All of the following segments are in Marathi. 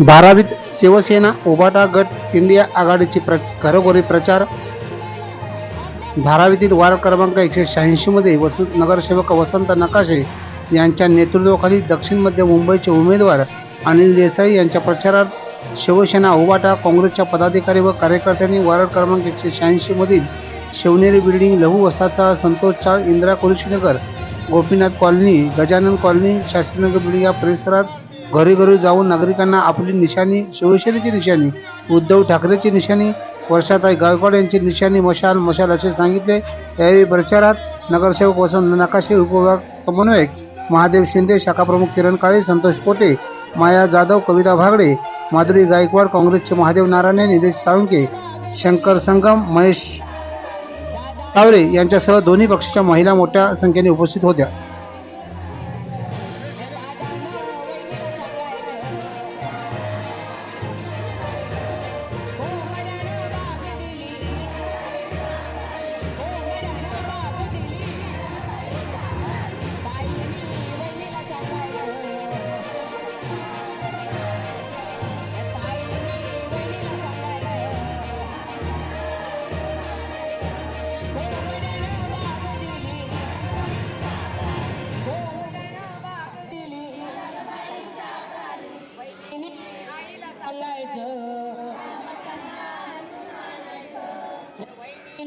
बारावीत शिवसेना उभाटा गट इंडिया आघाडीची प्र घरोघरी प्रचार. धारावीतील वार्ड क्रमांक एकशे शहाऐंशीमध्ये वसंत नगरसेवक वसंत नकाशे यांच्या नेतृत्वाखाली दक्षिण मध्य मुंबईचे उमेदवार अनिल देसाई यांच्या प्रचारात शिवसेना उभाटा काँग्रेसच्या पदाधिकारी व कार्यकर्त्यांनी वार्ड क्रमांक एकशे शहाऐंशीमधील शिवनेरी बिल्डिंग लघु वस्ताचा Santosh Chawl Indira Kurushinagar Gopinath colony Gajanan colony Shastrinagar building या परिसरात घरी घरी जाऊन नागरिकांना आपली निशाणी शिवसेनेची निशाणी उद्धव ठाकरेची निशाणी वर्षाताई गायकवाड यांची निशाणी मशाल मशाल असे सांगितले. यावेळी प्रचारात नगरसेवक वसंत नकाशे उपविभाग समन्वयक महादेव शिंदे शाखाप्रमुख किरण काळे संतोष पोटे माया जाधव कविता भागडे माधुरी गायकवाड काँग्रेसचे महादेव नारायणे निलेश साळुंके शंकर संगम महेश तावरे यांच्यासह दोन्ही पक्षाच्या महिला मोठ्या संख्येने उपस्थित होत्या.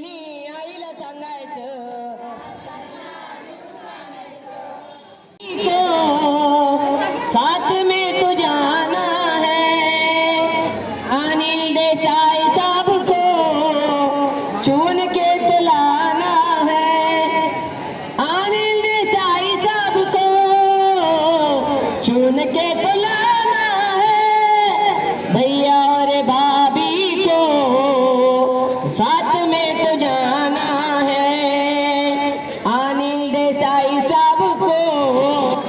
आईला सांगायचं. साथ में तो जाना है अनिल देसाई साहब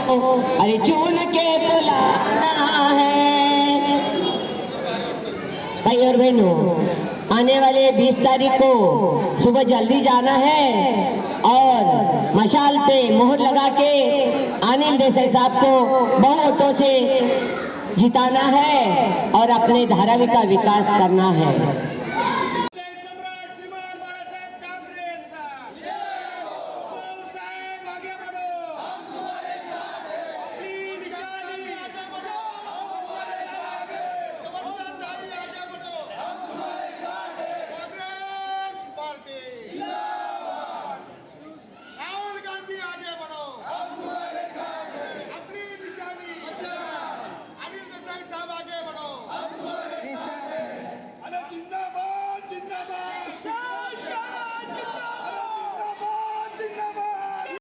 अरे चुन के तो लाना है। भाई और बहनों, आने वाले 20 तारीख को सुबह जल्दी जाना है और मशाल पे मोहर लगा के अनिल देसाई साहब को बहुतों से जिताना है और अपने धारावी का विकास करना है।